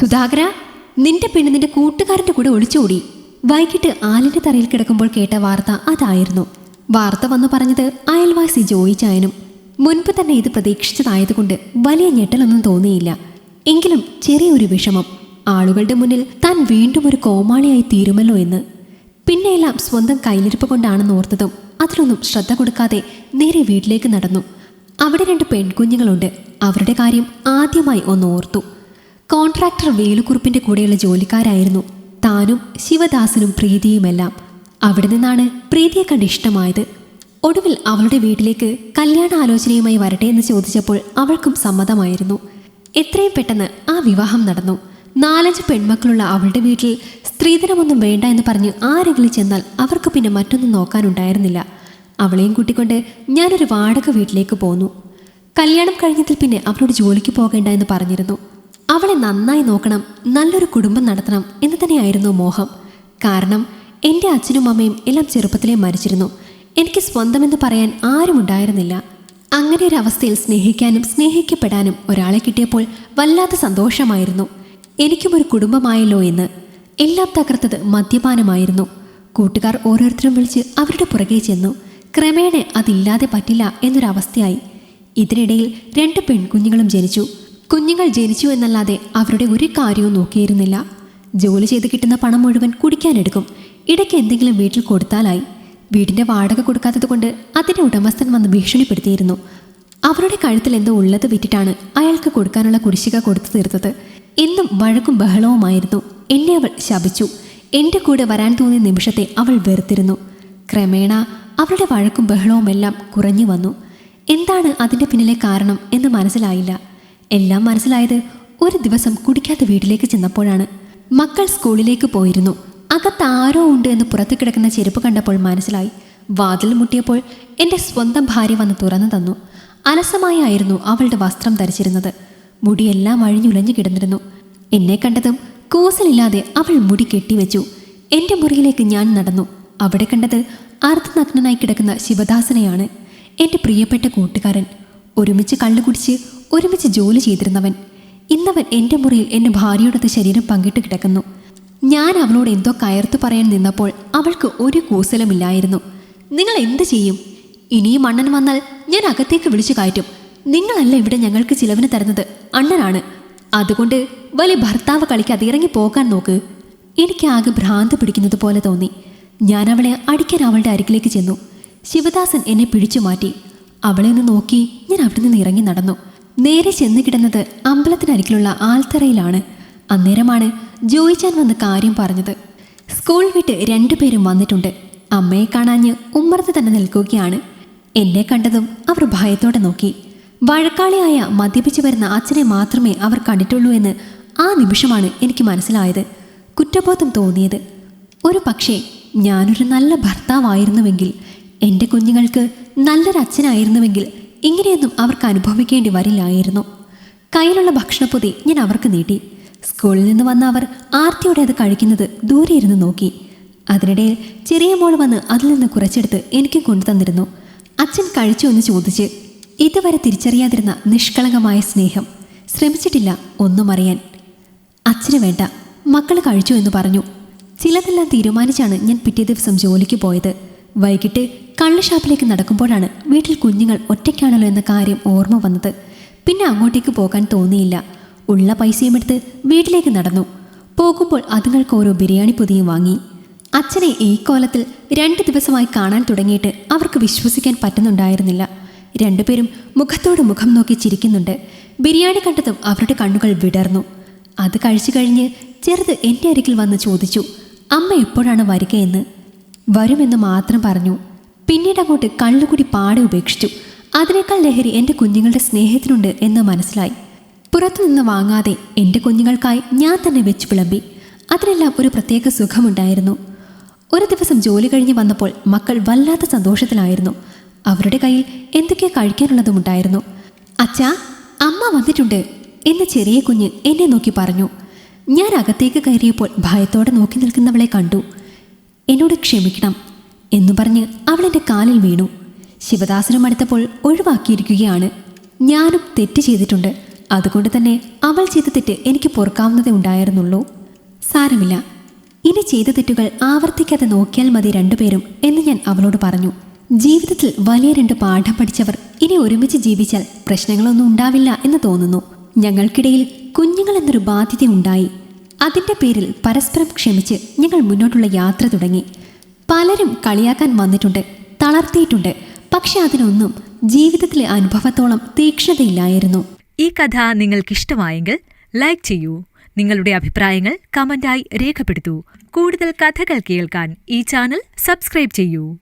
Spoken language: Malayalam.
സുധാകര നിന്റെ പെണ്ണ് നിന്റെ കൂട്ടുകാരന്റെ കൂടെ ഒളിച്ചോടി. വൈകിട്ട് ആലിന്റെ തറയിൽ കിടക്കുമ്പോൾ കേട്ട വാർത്ത അതായിരുന്നു. വാർത്ത വന്നു പറഞ്ഞത് അയൽവാസി ജോയി ചായനും. മുൻപ് തന്നെ ഇത് പ്രതീക്ഷിച്ചതായതുകൊണ്ട് വലിയ ഞെട്ടലൊന്നും തോന്നിയില്ല. എങ്കിലും ചെറിയൊരു വിഷമം. ആളുകളുടെ മുന്നിൽ താൻ വീണ്ടും ഒരു കോമാളിയായി തീരുമല്ലോ എന്ന്. പിന്നെയെല്ലാം സ്വന്തം കയ്യിലിരിപ്പ് കൊണ്ടാണെന്ന് ഓർത്തതും അതിലൊന്നും ശ്രദ്ധ കൊടുക്കാതെ നേരെ വീട്ടിലേക്ക് നടന്നു. അവിടെ രണ്ട് പെൺകുഞ്ഞുങ്ങളുണ്ട്. അവരുടെ കാര്യം ആദ്യമായി ഒന്ന് ഓർത്തു. കോൺട്രാക്ടർ വേലുക്കുറുപ്പിന്റെ കൂടെയുള്ള ജോലിക്കാരായിരുന്നു. താനും ശിവദാസനും പ്രീതിയുമെല്ലാം. അവിടെ നിന്നാണ് പ്രീതിയെ കണ്ട് ഇഷ്ടമായത്. ഒടുവിൽ അവളുടെ വീട്ടിലേക്ക് കല്യാണ ആലോചനയുമായി വരട്ടെ എന്ന് ചോദിച്ചപ്പോൾ അവൾക്കും സമ്മതമായിരുന്നു. എത്രയും പെട്ടെന്ന് ആ വിവാഹം നടന്നു. നാലഞ്ച് പെൺമക്കളുള്ള അവളുടെ വീട്ടിൽ സ്ത്രീധനമൊന്നും വേണ്ട എന്ന് പറഞ്ഞ് ആരെങ്കിലും ചെന്നാൽ അവർക്ക് പിന്നെ മറ്റൊന്നും നോക്കാനുണ്ടായിരുന്നില്ല. അവളെയും കൂട്ടിക്കൊണ്ട് ഞാനൊരു വാടക വീട്ടിലേക്ക് പോന്നു. കല്യാണം കഴിഞ്ഞതിൽ പിന്നെ അവളോട് ജോലിക്ക് പോകേണ്ട എന്ന് പറഞ്ഞിരുന്നു. അവളെ നന്നായി നോക്കണം നല്ലൊരു കുടുംബം നടത്തണം എന്ന് തന്നെയായിരുന്നു മോഹം. കാരണം എന്റെ അച്ഛനും അമ്മയും എല്ലാം ചെറുപ്പത്തിലേ മരിച്ചിരുന്നു. എനിക്ക് സ്വന്തമെന്ന് പറയാൻ ആരുമുണ്ടായിരുന്നില്ല അങ്ങനെ ഒരു അവസ്ഥയിൽ സ്നേഹിക്കാനും സ്നേഹിക്കപ്പെടാനും ഒരാളെ കിട്ടിയപ്പോൾ വല്ലാത്ത സന്തോഷമായിരുന്നു. എനിക്കും ഒരു കുടുംബമായല്ലോ എന്ന്. എല്ലാം തകർത്തത് മദ്യപാനമായിരുന്നു. കൂട്ടുകാർ ഓരോരുത്തരും വിളിച്ച് അവരുടെ പുറകെ ചെന്നു. ക്രമേണ അതില്ലാതെ പറ്റില്ല എന്നൊരവസ്ഥയായി. ഇതിനിടയിൽ രണ്ട് പെൺകുഞ്ഞുങ്ങളും ജനിച്ചു. കുഞ്ഞുങ്ങൾ ജനിച്ചു എന്നല്ലാതെ അവരുടെ ഒരു കാര്യവും നോക്കിയിരുന്നില്ല. ജോലി ചെയ്ത് കിട്ടുന്ന പണം മുഴുവൻ കുടിക്കാനെടുക്കും. ഇടയ്ക്ക് എന്തെങ്കിലും വീട്ടിൽ കൊടുത്താലായി. വീടിന്റെ വാടക കൊടുക്കാത്തത് കൊണ്ട് അതിന്റെ ഉടമസ്ഥൻ വന്ന് ഭീഷണിപ്പെടുത്തിയിരുന്നു. അവരുടെ കഴുത്തിൽ എന്തോ ഉള്ളത് വിറ്റിട്ടാണ് അയാൾക്ക് കൊടുക്കാനുള്ള കുടിശ്ശിക കൊടുത്തു തീർത്തത്. എന്നും വഴക്കും ബഹളവുമായിരുന്നു. എന്നെ അവൾ ശപിച്ചു. എന്റെ കൂടെ വരാൻ തോന്നിയ നിമിഷത്തെ അവൾ വെറുത്തിരുന്നു. ക്രമേണ അവളുടെ വഴക്കും ബഹളവുമെല്ലാം കുറഞ്ഞു വന്നു. എന്താണ് അതിന്റെ പിന്നിലെ കാരണം എന്ന് മനസ്സിലായില്ല. എല്ലാം മനസ്സിലായത് ഒരു ദിവസം കുടിക്കാത്ത വീട്ടിലേക്ക് ചെന്നപ്പോഴാണ്. മക്കൾ സ്കൂളിലേക്ക് പോയിരുന്നു. അകത്ത് ആരോ ഉണ്ട് എന്ന് പുറത്തു കിടക്കുന്ന ചെരുപ്പ് കണ്ടപ്പോൾ മനസ്സിലായി. വാതിൽ മുട്ടിയപ്പോൾ എന്റെ സ്വന്തം ഭാര്യ വന്ന് തുറന്നു തന്നു. അലസമായായിരുന്നു അവളുടെ വസ്ത്രം ധരിച്ചിരുന്നത്. മുടിയെല്ലാം അഴിഞ്ഞുലഞ്ഞു കിടന്നിരുന്നു. എന്നെ കണ്ടതും കൂസലില്ലാതെ അവൾ മുടി കെട്ടിവെച്ചു. എന്റെ മുറിയിലേക്ക് ഞാൻ നടന്നു. അവിടെ കണ്ടത് അർദ്ധനഗ്നനായി കിടക്കുന്ന ശിവദാസനെയാണ്. എന്റെ പ്രിയപ്പെട്ട കൂട്ടുകാരൻ. ഒരുമിച്ച് കള്ളു കുടിച്ച് ഒരുമിച്ച് ജോലി ചെയ്തിരുന്നവൻ ഇന്നവൻ എന്റെ മുറിയിൽ എന്റെ ഭാര്യയുടെ ശരീരം പങ്കിട്ട് കിടക്കുന്നു. ഞാൻ അവളോട് എന്തോ കയർത്തു പറയാൻ നിന്നപ്പോൾ അവൾക്ക് ഒരു കൂസലമില്ലായിരുന്നു. നിങ്ങൾ എന്ത് ചെയ്യും? ഇനിയും അണ്ണൻ വന്നാൽ ഞാൻ അകത്തേക്ക് വിളിച്ചു കയറ്റും. നിങ്ങളല്ല ഇവിടെ ഞങ്ങൾക്ക് ചിലവിന് തരുന്നത്. അണ്ണനാണ്. അതുകൊണ്ട് വലിയ ഭർത്താവ് കളിക്കാതെ ഇറങ്ങി പോകാൻ നോക്ക്. എനിക്ക് ആകെ ഭ്രാന്ത് പിടിക്കുന്നത് പോലെ തോന്നി. ഞാൻ അവളെ അടിക്കാൻ അവളുടെ അരികിലേക്ക് ചെന്നു. ശിവദാസൻ എന്നെ പിടിച്ചു മാറ്റി. അവളെ നോക്കി ഞാൻ അവിടെ നിന്ന് ഇറങ്ങി നടന്നു. നേരെ ചെന്ന് കിടന്നത് അമ്പലത്തിനരികിലുള്ള ആൽത്തറയിലാണ്. അന്നേരമാണ് ജോയിച്ചാൻ വന്ന് കാര്യം പറഞ്ഞത്. സ്കൂൾ വിട്ട് രണ്ടുപേരും വന്നിട്ടുണ്ട്. അമ്മയെ കാണാഞ്ഞ് ഉമ്മറത്ത് തന്നെ നിൽക്കുകയാണ്. എന്നെ കണ്ടതും അവർ ഭയത്തോടെ നോക്കി. വഴക്കാളിയായ മദ്യപിച്ചു വരുന്ന അച്ഛനെ മാത്രമേ അവർ കണ്ടിട്ടുള്ളൂ എന്ന് ആ നിമിഷമാണ് എനിക്ക് മനസ്സിലായത്. കുറ്റബോധം തോന്നിയത്. ഒരു പക്ഷേ ഞാനൊരു നല്ല ഭർത്താവായിരുന്നുവെങ്കിൽ എന്റെ കുഞ്ഞുങ്ങൾക്ക് നല്ലൊരു അച്ഛനായിരുന്നുവെങ്കിൽ ഇങ്ങനെയൊന്നും അവർക്ക് അനുഭവിക്കേണ്ടി വരില്ലായിരുന്നു. കയ്യിലുള്ള ഭക്ഷണപ്പൊതി ഞാൻ അവർക്ക് നീട്ടി. സ്കൂളിൽ നിന്ന് വന്ന അവർ ആർത്തിയോടെ അത് കഴിക്കുന്നത് ദൂരെ ഇരുന്ന് നോക്കി. അതിനിടയിൽ ചെറിയ മോൾ വന്ന് അതിൽ നിന്ന് കുറച്ചെടുത്ത് എനിക്ക് കൊണ്ടുതന്നിരുന്നു അച്ഛൻ കഴിച്ചു എന്ന് ചോദിച്ച് ഇതുവരെ തിരിച്ചറിയാതിരുന്ന നിഷ്കളങ്കമായ സ്നേഹം. ശ്രമിച്ചിട്ടില്ല ഒന്നും അറിയാൻ. അച്ഛന് വേണ്ട മക്കൾ കഴിച്ചു എന്ന് പറഞ്ഞു. ചിലതെല്ലാം തീരുമാനിച്ചാണ് ഞാൻ പിറ്റേ ദിവസം ജോലിക്ക് പോയത്. വൈകിട്ട് കള്ള് ഷാപ്പിലേക്ക് നടക്കുമ്പോഴാണ് വീട്ടിൽ കുഞ്ഞുങ്ങൾ ഒറ്റയ്ക്കാണല്ലോ എന്ന കാര്യം ഓർമ്മ വന്നത്. പിന്നെ അങ്ങോട്ടേക്ക് പോകാൻ തോന്നിയില്ല. ഉള്ള പൈസയും എടുത്ത് വീട്ടിലേക്ക് നടന്നു. പോകുമ്പോൾ അതുങ്ങൾക്ക് ഓരോ ബിരിയാണി പൊതിയും വാങ്ങി. അച്ഛനെ ഈ കോലത്തിൽ രണ്ട് ദിവസമായി കാണാൻ തുടങ്ങിയിട്ട് അവർക്ക് വിശ്വസിക്കാൻ പറ്റുന്നുണ്ടായിരുന്നില്ല. രണ്ടുപേരും മുഖത്തോട് മുഖം നോക്കി ചിരിക്കുന്നുണ്ട്. ബിരിയാണി കണ്ടതും അവരുടെ കണ്ണുകൾ വിടർന്നു. അത് കഴിച്ചു കഴിഞ്ഞ് ചെറുത് എന്റെ അരികിൽ വന്ന് ചോദിച്ചു അമ്മ എപ്പോഴാണ് വരികയെന്ന്? വരുമെന്ന് മാത്രം പറഞ്ഞു. പിന്നീട് അങ്ങോട്ട് കള്ളുകുടി പാടെ ഉപേക്ഷിച്ചു. അതിനേക്കാൾ ലഹരി എന്റെ കുഞ്ഞുങ്ങളുടെ സ്നേഹത്തിനുണ്ട് എന്ന് മനസ്സിലായി. പുറത്തുനിന്ന് വാങ്ങാതെ എന്റെ കുഞ്ഞുങ്ങൾക്കായി ഞാൻ തന്നെ വെച്ച് വിളമ്പി. അതിനെല്ലാം ഒരു പ്രത്യേക സുഖമുണ്ടായിരുന്നു. ഒരു ദിവസം ജോലി കഴിഞ്ഞ് വന്നപ്പോൾ മക്കൾ വല്ലാത്ത സന്തോഷത്തിലായിരുന്നു. അവരുടെ കയ്യിൽ എന്തൊക്കെയോ കഴിക്കാനുള്ളതുമുണ്ടായിരുന്നു അച്ഛാ അമ്മ വന്നിട്ടുണ്ട് എന്ന് ചെറിയ കുഞ്ഞ് എന്നെ നോക്കി പറഞ്ഞു. ഞാൻ അകത്തേക്ക് കയറിയപ്പോൾ ഭയത്തോടെ നോക്കി നിൽക്കുന്നവളെ കണ്ടു. എന്നോട് ക്ഷമിക്കണം എന്നു പറഞ്ഞ് അവൾ എന്റെ കാലിൽ വീണു. ശിവദാസനും അടുത്തപ്പോൾ ഒഴിവാക്കിയിരിക്കുകയാണ്. ഞാനും തെറ്റ് ചെയ്തിട്ടുണ്ട്. അതുകൊണ്ട് തന്നെ അവൾ ചെയ്ത തെറ്റ് എനിക്ക് പൊറുക്കാവുന്നതേ ഉണ്ടായിരുന്നുള്ളൂ. സാരമില്ല. ഇനി ചെയ്ത തെറ്റുകൾ ആവർത്തിക്കാതെ നോക്കിയാൽ മതി രണ്ടുപേരും എന്ന് ഞാൻ അവളോട് പറഞ്ഞു. ജീവിതത്തിൽ വലിയ രണ്ട് പാഠം പഠിച്ചവർ ഇനി ഒരുമിച്ച് ജീവിച്ചാൽ പ്രശ്നങ്ങളൊന്നും ഉണ്ടാവില്ല എന്ന് തോന്നുന്നു. ഞങ്ങൾക്കിടയിൽ കുഞ്ഞുങ്ങൾ എന്നൊരു ബാധ്യത ഉണ്ടായി. അതിന്റെ പേരിൽ പരസ്പരം ക്ഷമിച്ച് ഞങ്ങൾ മുന്നോട്ടുള്ള യാത്ര തുടങ്ങി. പലരും കളിയാക്കാൻ വന്നിട്ടുണ്ട് തളർത്തിയിട്ടുണ്ട്. പക്ഷെ അതിനൊന്നും ജീവിതത്തിലെ അനുഭവത്തോളം തീക്ഷ്ണതയില്ലായിരുന്നു. ഈ കഥ നിങ്ങൾക്കിഷ്ടമായെങ്കിൽ ലൈക്ക് ചെയ്യൂ. നിങ്ങളുടെ അഭിപ്രായങ്ങൾ കമന്റായി രേഖപ്പെടുത്തൂ. കൂടുതൽ കഥകൾ കേൾക്കാൻ ഈ ചാനൽ സബ്സ്ക്രൈബ് ചെയ്യൂ.